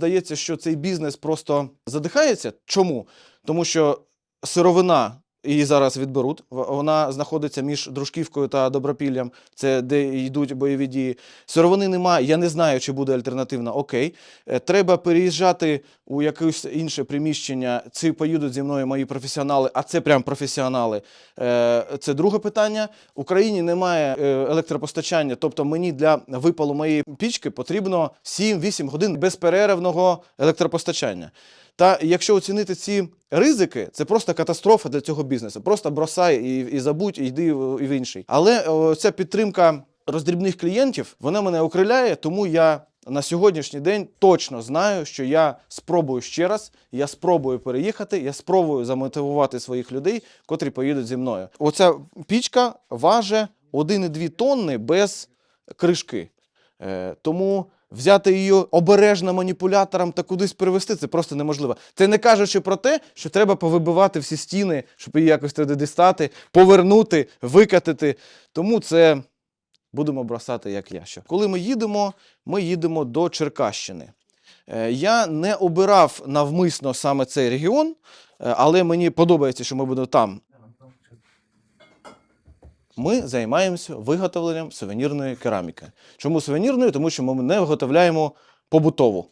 здається, що цей бізнес просто задихається. Чому? Тому що сировина. Її зараз відберуть. Вона знаходиться між Дружківкою та Добропіллям, це де йдуть бойові дії. Сировини немає. Я не знаю, чи буде альтернативна. Окей. Е, Треба переїжджати у якесь інше приміщення. Ці поїдуть зі мною мої професіонали, а це прям професіонали. Е, Це друге питання. Україні немає е, електропостачання, тобто мені для випалу моєї пічки потрібно 7-8 годин безперервного електропостачання. Та якщо оцінити ці ризики, це просто катастрофа для цього бізнесу. Просто бросай і, і забудь, і йди в, інший. Але о, ця підтримка роздрібних клієнтів, вона мене окриляє, тому я на сьогоднішній день точно знаю, що я спробую ще раз, я спробую переїхати, я спробую замотивувати своїх людей, котрі поїдуть зі мною. Оця пічка важить 1,2 тонни без кришки. Е, тому взяти її обережно маніпулятором та кудись перевести це просто неможливо. Це не кажучи про те, що треба повибивати всі стіни, щоб її якось туди дістати, повернути, викатити. Тому це будемо бросати, як я. Що. Коли ми їдемо, ми їдемо до Черкащини. Е, Я не обирав навмисно саме цей регіон, е, але мені подобається, що ми будемо там. Ми займаємося виготовленням сувенірної кераміки. Чому сувенірної? Тому що ми не виготовляємо побутову.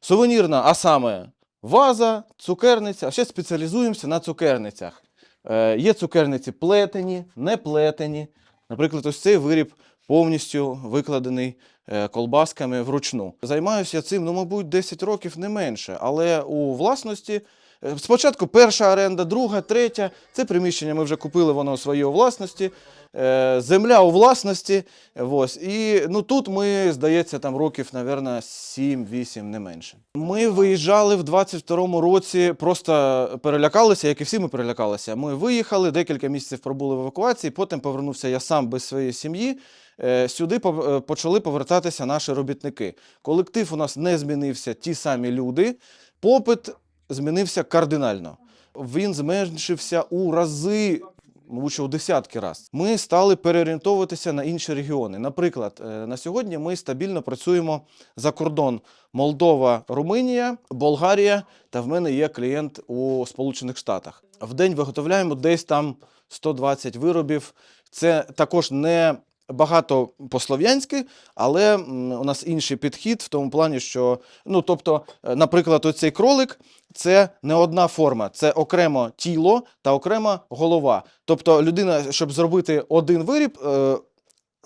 Сувенірна, а саме ваза, цукерниця, а ще спеціалізуємося на цукерницях. Е, є цукерниці плетені, не плетені. Наприклад, ось цей виріб повністю викладений е, колбасками вручну. Займаюся цим, ну, мабуть, 10 років не менше, але у власності. Е, Спочатку перша оренда, друга, третя. Це приміщення ми вже купили, воно у своїй власності. Е, Земля у власності. Ось. І ну, тут ми, здається, там років, мабуть, 7-8, не менше. Ми виїжджали в 22-му році, просто перелякалися, як і всі ми перелякалися. Ми виїхали, декілька місяців пробули в евакуації, потім повернувся я сам без своєї сім'ї. Е, Сюди почали повертатися наші робітники. Колектив у нас не змінився, ті самі люди. Попит змінився кардинально. Він зменшився у рази, мабуть, у десятки раз. Ми стали переорієнтовуватися на інші регіони. Наприклад, е, на сьогодні ми стабільно працюємо за кордон Молдова, Румунія, Болгарія, та в мене є клієнт у Сполучених Штатах. В день виготовляємо десь там 120 виробів. Це також не багато по-слов'янськи, але у нас інший підхід в тому плані, що, ну, тобто, е, наприклад, оцей кролик це не одна форма, це окремо тіло та окрема голова. Тобто, людина, щоб зробити один виріб, е,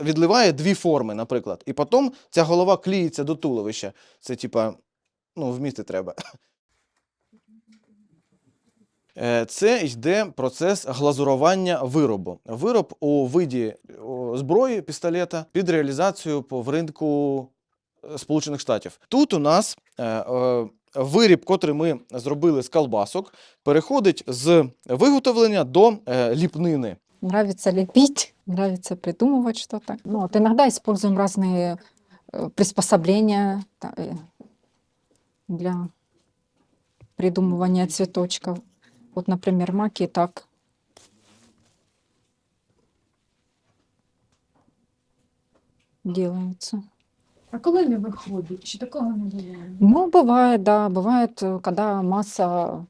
відливає дві форми, наприклад, і потім ця голова кліється до туловища. Це типа, ну, вміти треба. Е, Це йде процес глазурування виробу. Вироб у виді о, зброї пістолета під реалізацію по в ринку е, Сполучених Штатів. Тут у нас е, е, виріб, котрий ми зробили з колбасок, переходить з виготовлення до е, ліпнини. Нравится лепить, нравится придумывать что-то. Ну, вот иногда используем разные э, приспособления та- э, для придумывания цветочков. Вот, например, маки так делаются. А коли не виходить? Чи такого не буває? Ну, бывает, да, бывает, э, когда масса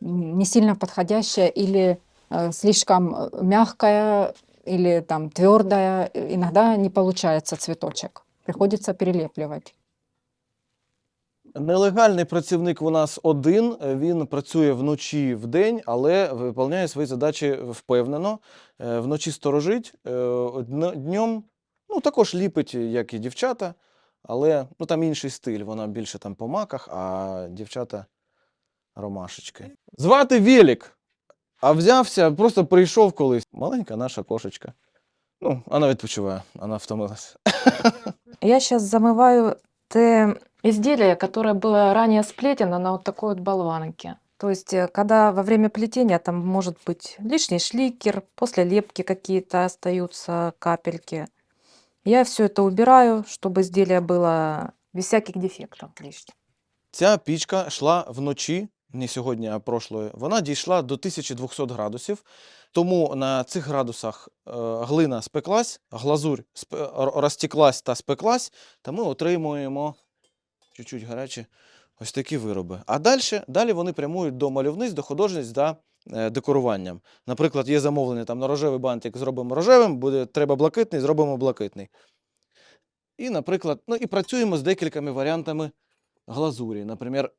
не сильно подходящая или э, слишком э, мягкая, или там твердая, э, иногда не получается цветочек. Приходится перелепливать. Нелегальний працівник у нас один. Він працює вночі в день, але виконує свої задачі впевнено. Е, Вночі сторожить, е, днем ну, також ліпить, як і дівчата, але ну, там інший стиль. Вона більше там по маках, а дівчата ромашечки. Звати Велік. А взявся, просто прийшов колись. Маленька наша кошечка. Ну, вона відпочиває, вона втомилася. Я сейчас замываю те изделие, которое было ранее сплетено на вот такой вот болванке. То есть, э, когда во время плетения там может быть лишний шликер, после лепки какие-то остаются капельки. Я все это убираю, чтобы изделие было без всяких дефектов лишних. Ця пічка йшла вночі, не сьогодні, а прошлої. Вона дійшла до 1200 градусів. Тому на цих градусах е, глина спеклась, глазурь сп- р- розтеклась та спеклась, та ми отримуємо чуть-чуть гарячі ось такі вироби. А далі, далі вони прямують до мальовниць, до художниць за е, декоруванням. Наприклад, є замовлення там на рожевий бантик, зробимо рожевим, буде треба блакитний, зробимо блакитний. І, наприклад, ну і працюємо з декількома варіантами глазурі. Наприклад,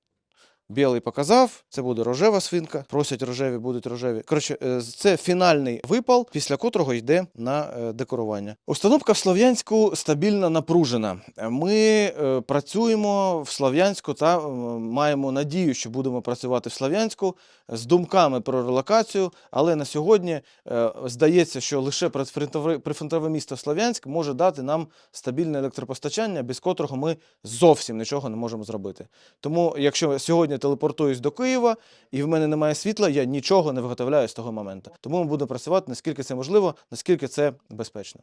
білий показав, це буде рожева свинка. Просять рожеві, будуть рожеві. Коротше, е, це фінальний випал, після котрого йде на е, декорування. Установка в Слов'янську стабільно напружена. Ми е, працюємо в Слов'янську та маємо надію, що будемо працювати в Слов'янську з думками про релокацію. Але на сьогодні здається, що лише прифронтове місто Слов'янськ може дати нам стабільне електропостачання, без котрого ми зовсім нічого не можемо зробити. Тому, якщо сьогодні телепортуюсь до Києва і в мене немає світла, я нічого не виготовляю з того моменту. Тому ми будемо працювати наскільки це можливо, наскільки це безпечно.